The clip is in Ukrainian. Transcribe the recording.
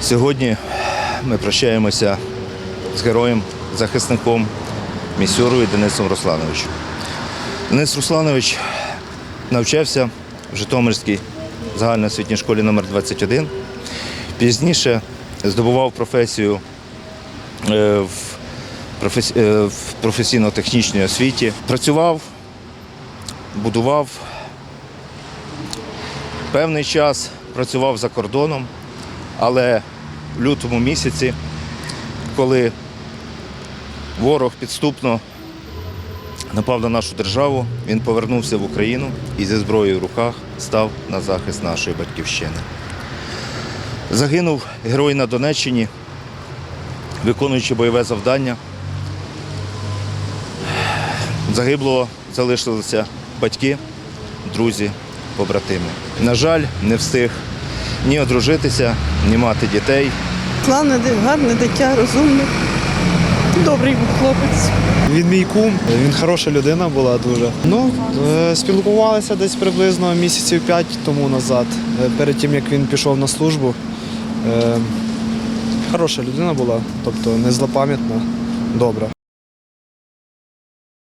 Сьогодні ми прощаємося з героєм, захисником місьорою Денисом Руслановичем. Денис Русланович навчався в Житомирській загальноосвітній школі номер 21 Пізніше здобував професію е, е, в професійно-технічній освіті. Працював будував. Певний час працював за кордоном, але в лютому місяці, коли ворог підступно напав на нашу державу, він повернувся в Україну і зі зброєю в руках став на захист нашої батьківщини. Загинув герой на Донеччині, виконуючи бойове завдання. Загиблого залишилися батьки, друзі, побратими. На жаль, не встиг ні одружитися, ні мати дітей. Славне, гарне дитя, розумне. Добрий хлопець. Він мій кум, він хороша людина була дуже. Ну, е, спілкувалися десь приблизно місяців п'ять тому назад, е, перед тим як він пішов на службу. Е, Хороша людина була, тобто не злопам'ятна, добра.